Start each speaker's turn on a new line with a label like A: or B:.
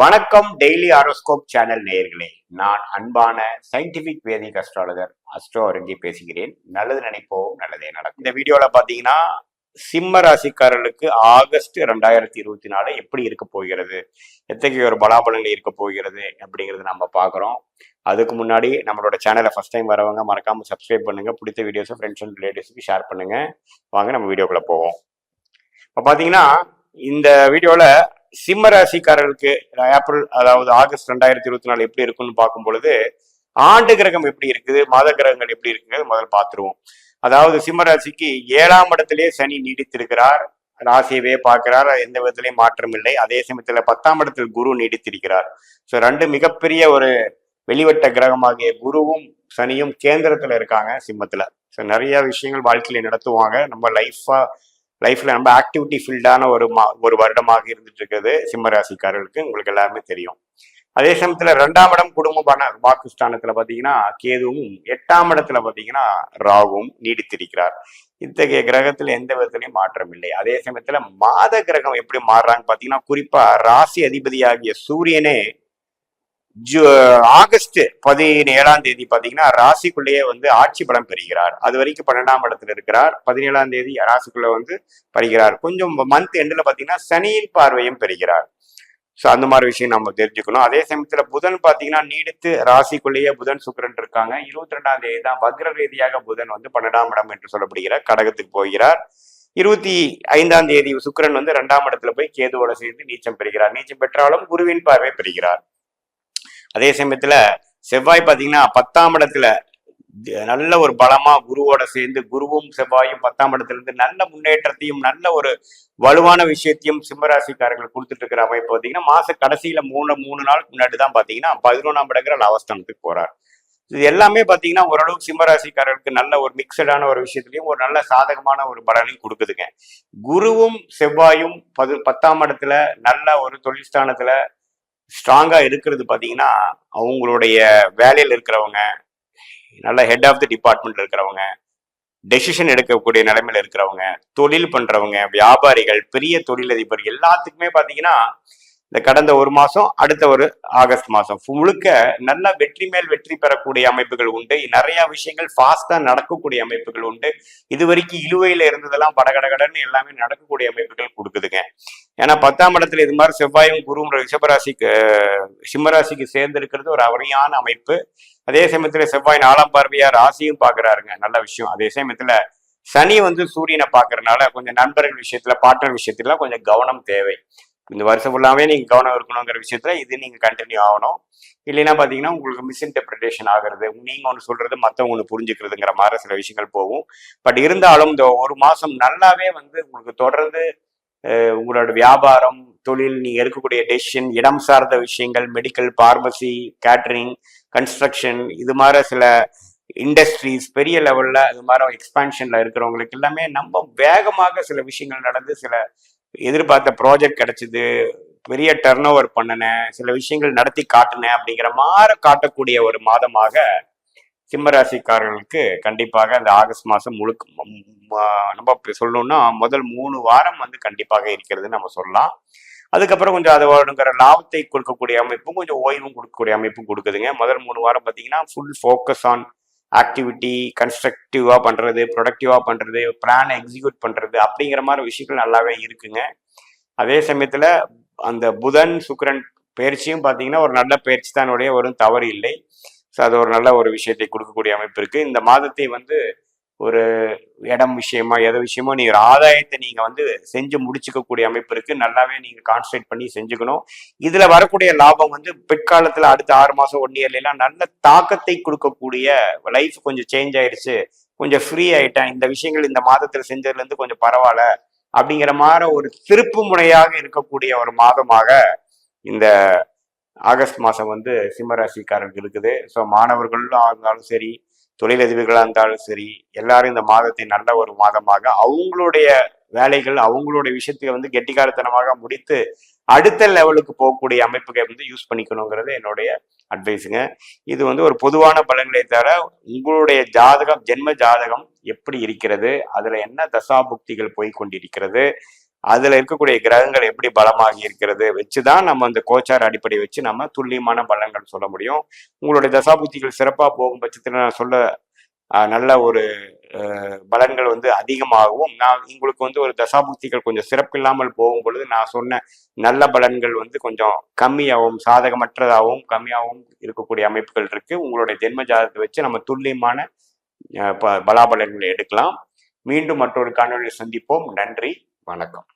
A: வணக்கம் daily horoscope channel நேயர்களே. நான் அன்பான சயின்டிபிக் வேதிக் அஸ்ட்ராலஜர் அஸ்ட்ரோ அருங்கி பேசுகிறேன். நல்லது நினைப்போம் நல்லதே நடக்கும். இந்த வீடியோல பாத்தீங்கன்னா சிம்ம ராசிக்காரர்களுக்கு ஆகஸ்ட் ரெண்டாயிரத்தி இருபத்தி நாலு எப்படி இருக்க போகிறது? எத்தகைய ஒரு பலாபலங்கள் இருக்க போகிறது? அப்படிங்கிறது நம்ம பார்க்குறோம் அதுக்கு முன்னாடி நம்மளோட சேனலை ஃபஸ்ட் டைம் வரவங்க மறக்காம சப்ஸ்கிரைப் பண்ணுங்க. பிடித்த வீடியோஸை ஃப்ரெண்ட்ஸ் அண்ட் ரிலேட்டிவ்ஸ்க்கு ஷேர் பண்ணுங்க. வாங்க நம்ம வீடியோக்குள்ள போவோம். இப்போ பார்த்தீங்கன்னா இந்த வீடியோவில் சிம்ம ராசிக்காரர்களுக்கு ஏப்ரல் அதாவது ஆகஸ்ட் ரெண்டாயிரத்தி இருபத்தி நாலு எப்படி இருக்கும்னு பார்க்கும் பொழுது ஆண்டு கிரகம் எப்படி இருக்குது மாத கிரகங்கள் எப்படி இருக்குங்கிறது முதல்ல பார்த்துருவோம். அதாவது சிம்ம ராசிக்கு ஏழாம் இடத்திலே சனி நீடித்திருக்கிறார் ராசியவே பார்க்கிறார் எந்த விதத்திலையும் மாற்றம் இல்லை. அதே சமயத்துல பத்தாம் இடத்தில் குரு நீடித்திருக்கிறார். ஸோ ரெண்டு மிகப்பெரிய ஒரு வெளிவட்ட கிரகமாகிய குருவும் சனியும் கேந்திரத்துல இருக்காங்க சிம்மத்துல. ஸோ நிறைய விஷயங்கள் வாழ்க்கையில நடத்துவாங்க. நம்ம லைஃபா லைஃப்ல ரொம்ப ஆக்டிவிட்டி ஃபீல்டான ஒரு மா ஒரு வருடமாக இருந்துட்டு இருக்குது சிம்ம ராசிக்காரர்களுக்கு உங்களுக்கு எல்லாருமே தெரியும். அதே சமயத்துல ரெண்டாம் இடம் குடும்பமான பண வாக்குஸ்தானத்துல பாத்தீங்கன்னா கேதுவும் எட்டாம் இடத்துல பாத்தீங்கன்னா ராகுவும் நீடித்திருக்கிறார். இத்தகைய கிரகத்துல எந்த விதத்திலையும் மாற்றம் இல்லை. அதே சமயத்துல மாத கிரகம் எப்படி மாறுறாங்க பாத்தீங்கன்னா குறிப்பா ராசி அதிபதியாகிய சூரியனே ஜூ ஆகஸ்ட் பதினேழாம் தேதி பாத்தீங்கன்னா ராசிக்குள்ளேயே வந்து ஆட்சி பலம் பெறுகிறார். அது வரைக்கும் பன்னெண்டாம் இடத்துல இருக்கிறார். பதினேழாம் தேதி ராசிக்குள்ள வந்து பெறுகிறார் கொஞ்சம் மந்த் எண்டில் பாத்தீங்கன்னா சனியின் பார்வையும் பெறுகிறார். ஸோ அந்த மாதிரி விஷயம் நம்ம தெரிஞ்சுக்கணும். அதே சமயத்துல புதன் பாத்தீங்கன்னா நீடித்து ராசிக்குள்ளேயே புதன் சுக்கரன் இருக்காங்க. இருபத்தி ரெண்டாம் தேதி தான் வக்ர ரீதியாக புதன் வந்து பன்னெண்டாம் இடம் என்று சொல்லப்படுகிறார் கடகத்துக்கு போகிறார். இருபத்தி ஐந்தாம் தேதி சுக்கிரன் வந்து ரெண்டாம் இடத்துல போய் கேதுவோட சேர்ந்து நீச்சம் பெறுகிறார். நீச்சம் பெற்றாலும் குருவின் பார்வை பெறுகிறார். அதே சமயத்துல செவ்வாய் பாத்தீங்கன்னா பத்தாம் இடத்துல நல்ல ஒரு பலமா குருவோட சேர்ந்து குருவும் செவ்வாயும் பத்தாம் இடத்துல இருந்து நல்ல முன்னேற்றத்தையும் நல்ல ஒரு வலுவான விஷயத்தையும் சிம்மராசிக்காரர்கள் கொடுத்துட்டு இருக்கிற அமைப்பு பார்த்தீங்கன்னா மாச கடைசியில மூணு மூணு நாளுக்கு முன்னாடி தான் பாத்தீங்கன்னா பதினொன்றாம் இடங்கிற லவஸ்தானத்துக்கு போறார். இது எல்லாமே பாத்தீங்கன்னா ஓரளவுக்கு சிம்மராசிக்காரர்களுக்கு நல்ல ஒரு மிக்சடான ஒரு விஷயத்திலையும் ஒரு நல்ல சாதகமான ஒரு பலனையும் கொடுக்குதுங்க. குருவும் செவ்வாயும் பது பத்தாம் இடத்துல நல்ல ஒரு தொழில் ஸ்தானத்துல ஸ்ட்ராங்கா இருக்கிறது பாத்தீங்கன்னா அவங்களுடைய வேலையில் இருக்கிறவங்க நல்ல ஹெட் ஆஃப் தி டிபார்ட்மெண்ட்ல இருக்கிறவங்க டெசிஷன் எடுக்கக்கூடிய நிலைமையில இருக்கிறவங்க தொழில் பண்றவங்க வியாபாரிகள் பெரிய தொழிலதிபர் எல்லாத்துக்குமே பாத்தீங்கன்னா இந்த கடந்த ஒரு மாசம் அடுத்த ஒரு ஆகஸ்ட் மாசம். முழுக்க நல்ல வெற்றி மேல் வெற்றி பெறக்கூடிய அமைப்புகள் உண்டு. நிறைய விஷயங்கள் ஃபாஸ்டா நடக்கக்கூடிய அமைப்புகள் உண்டு. இது வரைக்கும் இழுவையில இருந்ததெல்லாம் படகடகடன்னு எல்லாமே நடக்கக்கூடிய அமைப்புகள் கொடுக்குதுங்க. ஏன்னா பத்தாம் இடத்துல இது மாதிரி செவ்வாயும் குருவும் ரிஷபராசிக்கு சிம்மராசிக்கு சேர்ந்து இருக்கிறது ஒரு அருமையான அமைப்பு. அதே சமயத்துல செவ்வாய் நாலாம் பார்வையா ராசியும் பாக்குறாருங்க. நல்ல விஷயம். அதே சமயத்துல சனி வந்து சூரியனை பாக்குறதுனால கொஞ்சம் நண்பர்கள் விஷயத்துல பாட்டர் விஷயத்துல கொஞ்சம் கவனம் தேவை. இந்த வருஷம் ஃபுல்லாவே நீங்க கவனம் இருக்கணுங்கிற விஷயத்துல இது நீங்க கண்டினியூ ஆகணும். இல்லைன்னா பாத்தீங்கன்னா உங்களுக்கு மிஸ்இன்டர்பிரிட்டேஷன் ஆகிறது நீங்கள் ஒன்று சொல்றது மற்றவங்க ஒன்று புரிஞ்சுக்கிறதுங்கிற மாதிரி சில விஷயங்கள் போகும். பட் இருந்தாலும் இந்த ஒரு மாசம் நல்லாவே வந்து உங்களுக்கு தொடர்ந்து உங்களோட வியாபாரம் தொழில் நீங்க இருக்கக்கூடிய டெசிஷன் இடம் சார்ந்த விஷயங்கள் மெடிக்கல் பார்மசி கேட்ரிங் கன்ஸ்ட்ரக்ஷன் இது மாதிரி சில இண்டஸ்ட்ரீஸ் பெரிய லெவல்ல இது மாதிரி எக்ஸ்பான்ஷனில் இருக்கிறவங்களுக்கு எல்லாமே நம்ம வேகமாக சில விஷயங்கள் நடந்து சில எதிர்பார்த்த ப்ராஜெக்ட் கிடைச்சிது பெரிய டர்ன் ஓவர் பண்ணினேன் சில விஷயங்கள் நடத்தி காட்டினேன் அப்படிங்கிற மாதிரி காட்டக்கூடிய ஒரு மாதமாக சிம்மராசிக்காரர்களுக்கு கண்டிப்பாக இந்த ஆகஸ்ட் மாதம் முழுக்க நம்ம சொல்லணும்னா முதல் மூணு வாரம் வந்து கண்டிப்பாக இருக்கிறது நம்ம சொல்லலாம். அதுக்கப்புறம் கொஞ்சம் அது வருங்கிற லாபத்தை கொடுக்கக்கூடிய அமைப்பும் கொஞ்சம் ஓய்வும் கொடுக்கக்கூடிய அமைப்பும் கொடுக்குதுங்க. முதல் மூணு வாரம் பார்த்தீங்கன்னா ஃபுல் ஃபோக்கஸ் ஆன் ஆக்டிவிட்டி கன்ஸ்ட்ரக்டிவா பண்றது ப்ரொடக்டிவா பண்றது பிளானை எக்ஸிக்யூட் பண்றது அப்படிங்கிற மாதிரி விஷயங்கள் நல்லாவே இருக்குங்க. அதே சமயத்துல அந்த புதன் சுக்கரன் பயிற்சியும் பார்த்தீங்கன்னா ஒரு நல்ல பயிற்சி தான் உடைய ஒரு தவறு இல்லை. ஸோ அது ஒரு நல்ல ஒரு விஷயத்தை கொடுக்கக்கூடிய அமைப்பு இருக்கு. இந்த மாதத்தை வந்து ஒரு இடம் விஷயமா எதை விஷயமோ நீங்கள் ஒரு ஆதாயத்தை நீங்கள் வந்து செஞ்சு முடிச்சுக்கக்கூடிய அமைப்பு இருக்குது நல்லாவே நீங்கள் கான்சன்ட்ரேட் பண்ணி செஞ்சுக்கணும். இதில் வரக்கூடிய லாபம் வந்து பிற்காலத்தில் அடுத்த ஆறு மாதம் ஒன் இயர்லாம் நல்ல தாக்கத்தை கொடுக்கக்கூடிய லைஃப் கொஞ்சம் சேஞ்ச் ஆயிடுச்சு கொஞ்சம் ஃப்ரீ ஆயிட்டேன். இந்த விஷயங்கள் இந்த மாதத்தில் செஞ்சதுலேருந்து கொஞ்சம் பரவாயில்ல அப்படிங்கிற மாதிரி ஒரு திருப்பு முனையாக இருக்கக்கூடிய ஒரு மாதமாக இந்த ஆகஸ்ட் மாதம் வந்து சிம்மராசிக்காரருக்கு இருக்குது. ஸோ மாணவர்களும் இருந்தாலும் சரி தொழிலதிபர்களாக இருந்தாலும் சரி எல்லாரும் இந்த மாதத்தை நல்ல ஒரு மாதமாக அவங்களுடைய வேலைகள் அவங்களுடைய விஷயத்தை வந்து கெட்டிக்காரத்தனமாக முடித்து அடுத்த லெவலுக்கு போகக்கூடிய அமைப்புகளை வந்து யூஸ் பண்ணிக்கணுங்கிறது என்னுடைய அட்வைஸுங்க இது வந்து ஒரு பொதுவான பலன்களை தவிர உங்களுடைய ஜாதகம் ஜென்ம ஜாதகம் எப்படி இருக்கிறது அதுல என்ன தசாபுக்திகள் போய் கொண்டிருக்கிறது அதுல இருக்கக்கூடிய கிரகங்கள் எப்படி பலமாகி இருக்கிறது வச்சுதான் நம்ம அந்த கோச்சார் அடிப்படை வச்சு நம்ம துல்லியமான பலன்கள் சொல்ல முடியும். உங்களுடைய தசாபுத்திகள் சிறப்பா போகும் பட்சத்தில் நான் சொல்ல நல்ல ஒரு பலன்கள் வந்து அதிகமாகவும் நான் உங்களுக்கு வந்து ஒரு தசாபுத்திகள் கொஞ்சம் சிறப்பில்லாமல் போகும் பொழுது நான் சொன்ன நல்ல பலன்கள் வந்து கொஞ்சம் கம்மியாகவும் சாதகமற்றதாகவும் கம்மியாகவும் இருக்கக்கூடிய அமைப்புகள் இருக்கு. உங்களுடைய ஜென்ம ஜாதகத்தை வச்சு நம்ம துல்லியமான ப- பலாபலன்களை எடுக்கலாம். மீண்டும் மற்றொரு காணொலியில் சந்திப்போம். நன்றி. வணக்கம்.